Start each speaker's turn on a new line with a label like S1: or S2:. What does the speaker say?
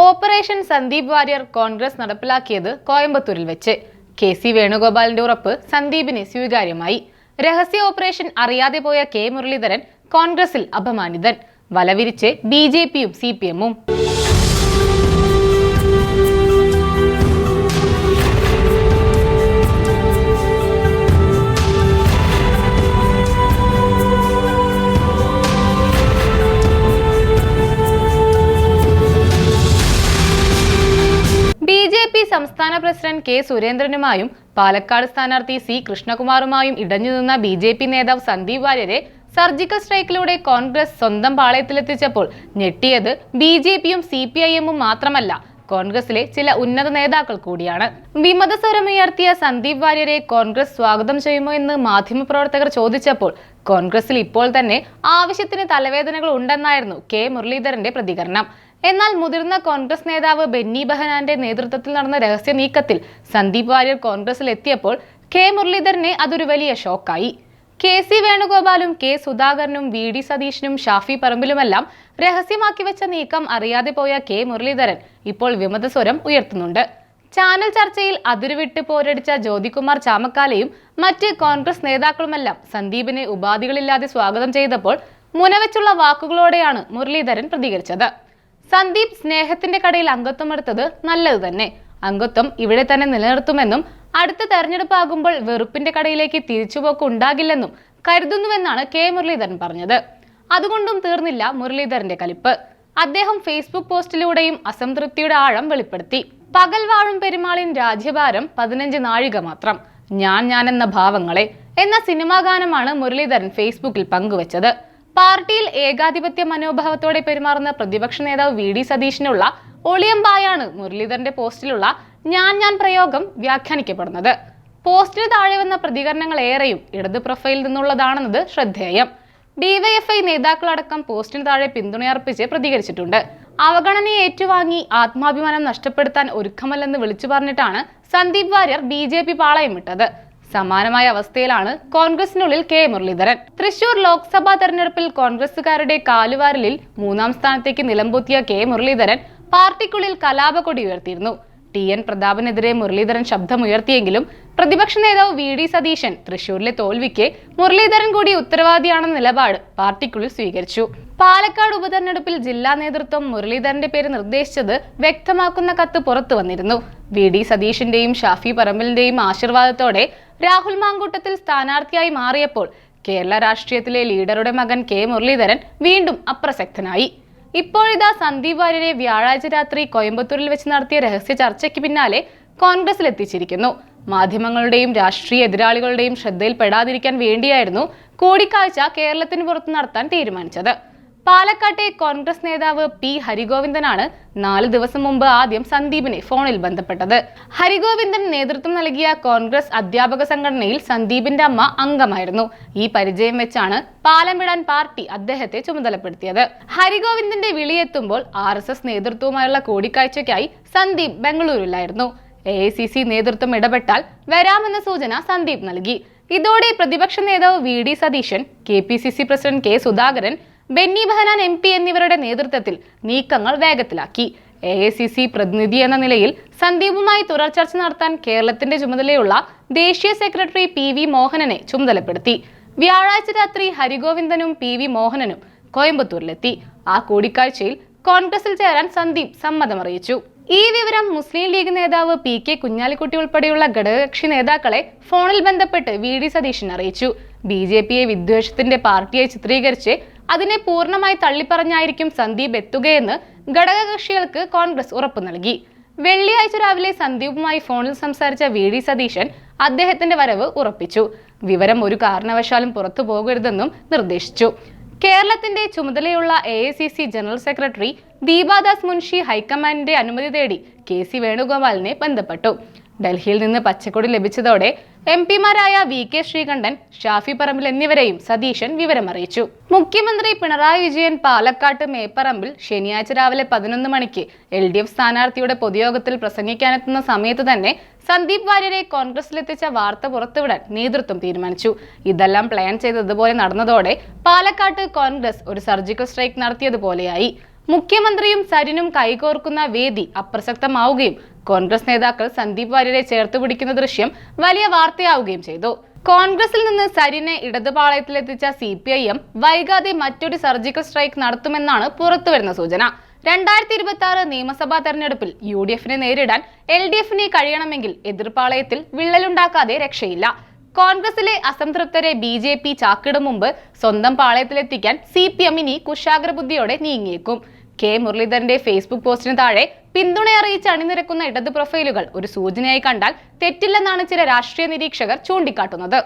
S1: Operation Sandeep Warrier Congress നടപ്പിലാക്കിയത് കോയമ്പത്തൂരിൽ വെച്ച്. കെ സി വേണുഗോപാലിന്റെ ഉറപ്പ് സന്ദീപിന് സ്വീകാര്യമായി. രഹസ്യ ഓപ്പറേഷൻ അറിയാതെ പോയ കെ മുരളീധരൻ കോൺഗ്രസിൽ അപമാനിതൻ. വലവിരിച്ച് ബി ജെ പിയും സി പി എമ്മും. സംസ്ഥാന പ്രസിഡന്റ് കെ സുരേന്ദ്രനുമായും പാലക്കാട് സ്ഥാനാർത്ഥി സി കൃഷ്ണകുമാറുമായും ഇടഞ്ഞുനിന്ന ബി ജെ പി നേതാവ് സന്ദീപ് വാര്യരെ സർജിക്കൽ സ്ട്രൈക്കിലൂടെ കോൺഗ്രസ് സ്വന്തം പാളയത്തിലെത്തിച്ചപ്പോൾ ഞെട്ടിയത് ബി ജെ പിയും സി പി ഐ എമ്മും മാത്രമല്ല കോൺഗ്രസിലെ ചില ഉന്നത നേതാക്കൾ കൂടിയാണ്. വിമതസ്വരമുയർത്തിയ സന്ദീപ് വാര്യരെ കോൺഗ്രസ് സ്വാഗതം ചെയ്യുമോ എന്ന് മാധ്യമപ്രവർത്തകർ ചോദിച്ചപ്പോൾ കോൺഗ്രസിൽ ഇപ്പോൾ തന്നെ ആവശ്യത്തിന് തലവേദനകൾ ഉണ്ടെന്നായിരുന്നു കെ മുരളീധരന്റെ പ്രതികരണം. എന്നാൽ മുതിർന്ന കോൺഗ്രസ് നേതാവ് ബെന്നി ബെഹനാന്റെ നേതൃത്വത്തിൽ നടന്ന രഹസ്യ നീക്കത്തിൽ സന്ദീപ് വാര്യർ കോൺഗ്രസിൽ എത്തിയപ്പോൾ കെ മുരളീധരനെ അതൊരു വലിയ ഷോക്കായി. കെ സി വേണുഗോപാലും കെ സുധാകരനും വി ഡി സതീഷിനും ഷാഫി പറമ്പിലുമെല്ലാം രഹസ്യമാക്കി വെച്ച നീക്കം അറിയാതെ പോയ കെ മുരളീധരൻ ഇപ്പോൾ വിമതസ്വരം ഉയർത്തുന്നുണ്ട്. ചാനൽ ചർച്ചയിൽ അതിരുവിട്ട് പോരടിച്ച ജ്യോതികുമാർ ചാമക്കാലയും മറ്റ് കോൺഗ്രസ് നേതാക്കളുമെല്ലാം സന്ദീപിനെ ഉപാധികളില്ലാതെ സ്വാഗതം ചെയ്തപ്പോൾ മുനവെച്ചുള്ള വാക്കുകളോടെയാണ് മുരളീധരൻ പ്രതികരിച്ചത്. സന്ദീപ് സ്നേഹത്തിന്റെ കടയിൽ അംഗത്വം എടുത്തത് നല്ലത് തന്നെ. അംഗത്വം ഇവിടെ തന്നെ നിലനിർത്തുമെന്നും അടുത്ത തെരഞ്ഞെടുപ്പ് ആകുമ്പോൾ വെറുപ്പിന്റെ കടയിലേക്ക് തിരിച്ചുപോക്ക് ഉണ്ടാകില്ലെന്നും കരുതുന്നുവെന്നാണ് കെ. മുരളീധരൻ പറഞ്ഞത്. അതുകൊണ്ടും തീർന്നില്ല മുരളീധരന്റെ കലിപ്പ്. അദ്ദേഹം ഫേസ്ബുക്ക് പോസ്റ്റിലൂടെയും അസംതൃപ്തിയുടെ ആഴം വെളിപ്പെടുത്തി. പകൽ വാഴും പെരുമാളിൻ രാജ്യഭാരം പതിനഞ്ച് നാഴിക മാത്രം. ഞാൻ ഞാൻ എന്ന ഭാവങ്ങളെ എന്ന സിനിമാ ഗാനമാണ് മുരളീധരൻ ഫേസ്ബുക്കിൽ പങ്കുവച്ചത്. പാർട്ടിയിൽ ഏകാധിപത്യ മനോഭാവത്തോടെ പെരുമാറുന്ന പ്രതിപക്ഷ നേതാവ് വി ഡി സതീഷിനുള്ള ഒളിയമ്പായാണ് മുരളീധരന്റെ പോസ്റ്റിലുള്ള ഞാൻ ഞാൻ പ്രയോഗം വ്യാഖ്യാനിക്കപ്പെടുന്നത്. പോസ്റ്റിന് താഴെ വന്ന പ്രതികരണങ്ങൾ ഏറെയും ഇടത് പ്രൊഫൈലിൽ നിന്നുള്ളതാണെന്നത് ശ്രദ്ധേയം. ഡിവൈഎഫ്ഐ നേതാക്കളടക്കം പോസ്റ്റിന് താഴെ പിന്തുണയർപ്പിച്ച് പ്രതികരിച്ചിട്ടുണ്ട്. അവഗണനയെ ഏറ്റുവാങ്ങി ആത്മാഭിമാനം നഷ്ടപ്പെടുത്താൻ ഒരുക്കമല്ലെന്ന് വിളിച്ചു പറഞ്ഞിട്ടാണ് Sandeep Warrier B J P പാളയം വിട്ടത്. സമാനമായ അവസ്ഥയിലാണ് കോൺഗ്രസിനുള്ളിൽ കെ മുരളീധരൻ. തൃശൂർ ലോക്സഭാ തെരഞ്ഞെടുപ്പിൽ കോൺഗ്രസുകാരുടെ കാലുവാരലിൽ മൂന്നാം സ്ഥാനത്തേക്ക് നിലംപൊത്തിയ കെ മുരളീധരൻ പാർട്ടിക്കുള്ളിൽ കലാപക്കൊടി ഉയർത്തിയിരുന്നു. ടി എൻ പ്രതാപനെതിരെ മുരളീധരൻ ശബ്ദമുയർത്തിയെങ്കിലും പ്രതിപക്ഷ നേതാവ് വി ഡി സതീശൻ തൃശൂരിലെ തോൽവിക്ക് മുരളീധരൻ കൂടി ഉത്തരവാദിയാണെന്ന നിലപാട് പാർട്ടിക്കുള്ളിൽ സ്വീകരിച്ചു. പാലക്കാട് ഉപതെരഞ്ഞെടുപ്പിൽ ജില്ലാ നേതൃത്വം മുരളീധരന്റെ പേര് നിർദ്ദേശിച്ചത് വ്യക്തമാക്കുന്ന കത്ത് പുറത്തു വന്നിരുന്നു. വി ഡി സതീഷിന്റെയും ഷാഫി പറമ്പലിന്റെയും ആശീർവാദത്തോടെ രാഹുൽ മാങ്കൂട്ടത്തിൽ സ്ഥാനാർത്ഥിയായി മാറിയപ്പോൾ കേരള രാഷ്ട്രീയത്തിലെ ലീഡറുടെ മകൻ കെ മുരളീധരൻ വീണ്ടും അപ്രസക്തനായി. ഇപ്പോഴിതാ സന്ദീപ് വാര്യരെ വ്യാഴാഴ്ച രാത്രി കോയമ്പത്തൂരിൽ വെച്ച് നടത്തിയ രഹസ്യ ചർച്ചയ്ക്ക് പിന്നാലെ കോൺഗ്രസിൽ എത്തിച്ചിരിക്കുന്നു മാധ്യമങ്ങളുടെയും രാഷ്ട്രീയ എതിരാളികളുടെയും ശ്രദ്ധയിൽപ്പെടാതിരിക്കാൻ വേണ്ടിയായിരുന്നു കൂടിക്കാഴ്ച കേരളത്തിന് പുറത്ത് നടത്താൻ തീരുമാനിച്ചത്. പാലക്കാട്ടെ കോൺഗ്രസ് നേതാവ് പി ഹരിഗോവിന്ദനാണ് നാല് ദിവസം മുമ്പ് ആദ്യം സന്ദീപിനെ ഫോണിൽ ബന്ധപ്പെട്ടത്. ഹരിഗോവിന്ദൻ നേതൃത്വം നൽകിയ കോൺഗ്രസ് അധ്യാപക സംഘടനയിൽ സന്ദീപിന്റെ അമ്മ അംഗമായിരുന്നു. ഈ പരിചയം വെച്ചാണ് പാലമിടാൻ പാർട്ടി അദ്ദേഹത്തെ ചുമതലപ്പെടുത്തിയത്. ഹരിഗോവിന്ദന്റെ വിളിയെത്തുമ്പോൾ ആർ എസ് എസ് നേതൃത്വവുമായുള്ള കൂടിക്കാഴ്ചയ്ക്കായി സന്ദീപ് ബംഗളൂരുവിലായിരുന്നു. എ ഐ സി സി നേതൃത്വം ഇടപെട്ടാൽ വരാമെന്ന സൂചന സന്ദീപ് നൽകി. ഇതോടെ പ്രതിപക്ഷ നേതാവ് V D Satheesan K P C C president K Sudhakaran Benny Behanan M P എന്നിവരുടെ നേതൃത്വത്തിൽ നീക്കങ്ങൾ വേഗത്തിലാക്കി. എ ഐ സി സി പ്രതിനിധി എന്ന നിലയിൽ സന്ദീപുമായി തുടർ ചർച്ച നടത്താൻ കേരളത്തിന്റെ ചുമതലയുള്ള ദേശീയ സെക്രട്ടറി പി വി മോഹനനെ ചുമതലപ്പെടുത്തി. വ്യാഴാഴ്ച രാത്രി ഹരിഗോവിന്ദനും പി വി മോഹനനും കോയമ്പത്തൂരിലെത്തി. ആ കൂടിക്കാഴ്ചയിൽ കോൺഗ്രസിൽ ചേരാൻ സന്ദീപ് സമ്മതമറിയിച്ചു. ഈ വിവരം മുസ്ലിം ലീഗ് നേതാവ് പി കെ കുഞ്ഞാലിക്കുട്ടി ഉൾപ്പെടെയുള്ള ഘടകകക്ഷി നേതാക്കളെ ഫോണിൽ ബന്ധപ്പെട്ട് വി ഡി സതീശൻ അറിയിച്ചു. ബി ജെ പിയെ വിദ്വേഷത്തിന്റെ പാർട്ടിയെ ചിത്രീകരിച്ച് അതിനെ പൂർണമായി തള്ളിപ്പറഞ്ഞായിരിക്കും സന്ദീപ് എത്തുകയെന്ന് ഘടകകക്ഷികൾക്ക് കോൺഗ്രസ് ഉറപ്പു നൽകി. വെള്ളിയാഴ്ച രാവിലെ സന്ദീപുമായി ഫോണിൽ സംസാരിച്ച വി ഡി സതീശൻ അദ്ദേഹത്തിന്റെ വരവ് ഉറപ്പിച്ചു. വിവരം ഒരു കാരണവശാലും പുറത്തു പോകരുതെന്നും നിർദ്ദേശിച്ചു. കേരളത്തിന്റെ ചുമതലയുള്ള A I C C general secretary Deepa Das Munshi ഹൈക്കമാൻഡിന്റെ അനുമതി തേടി കെ സി വേണുഗോപാലിനെ ബന്ധപ്പെട്ടു. ഡൽഹിയിൽ നിന്ന് പച്ചക്കൊടി ലഭിച്ചതോടെ എം പിമാരായ വി കെ ശ്രീകണ്ഠൻ ഷാഫി പറമ്പിൽ എന്നിവരെയും സതീശൻ വിവരമറിയിച്ചു. മുഖ്യമന്ത്രി പിണറായി വിജയൻ പാലക്കാട്ട് മേപ്പറമ്പിൽ ശനിയാഴ്ച രാവിലെ പതിനൊന്ന് മണിക്ക് എൽ ഡി എഫ് സ്ഥാനാർത്ഥിയുടെ പൊതുയോഗത്തിൽ പ്രസംഗിക്കാനെത്തുന്ന സമയത്ത് തന്നെ സന്ദീപ് വാര്യരെ കോൺഗ്രസിലെത്തിച്ച വാർത്ത പുറത്തുവിടാൻ നേതൃത്വം തീരുമാനിച്ചു. ഇതെല്ലാം പ്ലാൻ ചെയ്തതുപോലെ നടന്നതോടെ പാലക്കാട്ട് കോൺഗ്രസ് ഒരു സർജിക്കൽ സ്ട്രൈക്ക് നടത്തിയതുപോലെയായി. മുഖ്യമന്ത്രിയും സരിനും കൈകോർക്കുന്ന വേദി അപ്രസക്തമാവുകയും കോൺഗ്രസ് നേതാക്കൾ സന്ദീപ് വാര്യരെ ചേർത്ത് പിടിക്കുന്ന ദൃശ്യം വലിയ വാർത്തയാവുകയും ചെയ്തു. കോൺഗ്രസിൽ നിന്ന് സരിനെ ഇടതുപാളയത്തിലെത്തിച്ച സി പി ഐ എം വൈകാതെ മറ്റൊരു സർജിക്കൽ സ്ട്രൈക്ക് നടത്തുമെന്നാണ് പുറത്തുവരുന്ന സൂചന. രണ്ടായിരത്തി ഇരുപത്തി ആറ് നിയമസഭാ തെരഞ്ഞെടുപ്പിൽ യു ഡി എഫിനെ നേരിടാൻ എൽ ഡി എഫിനെ കഴിയണമെങ്കിൽ എതിർപ്പാളയത്തിൽ വിള്ളലുണ്ടാക്കാതെ രക്ഷയില്ല. കോൺഗ്രസിലെ അസംതൃപ്തരെ ബി ജെ പി ചാക്കിടും മുമ്പ് സ്വന്തം പാളയത്തിലെത്തിക്കാൻ സി പി എം ഇനി കുശാഗ്രബുദ്ധിയോടെ നീങ്ങിയേക്കും. കെ മുരളീധരന്റെ ഫേസ്ബുക്ക് പോസ്റ്റിന് താഴെ പിന്തുണ അറിയിച്ച് അണിനിരക്കുന്ന ഇടത് പ്രൊഫൈലുകൾ ഒരു സൂചനയായി കണ്ടാൽ തെറ്റില്ലെന്നാണ് ചില രാഷ്ട്രീയ നിരീക്ഷകർ ചൂണ്ടിക്കാട്ടുന്നത്.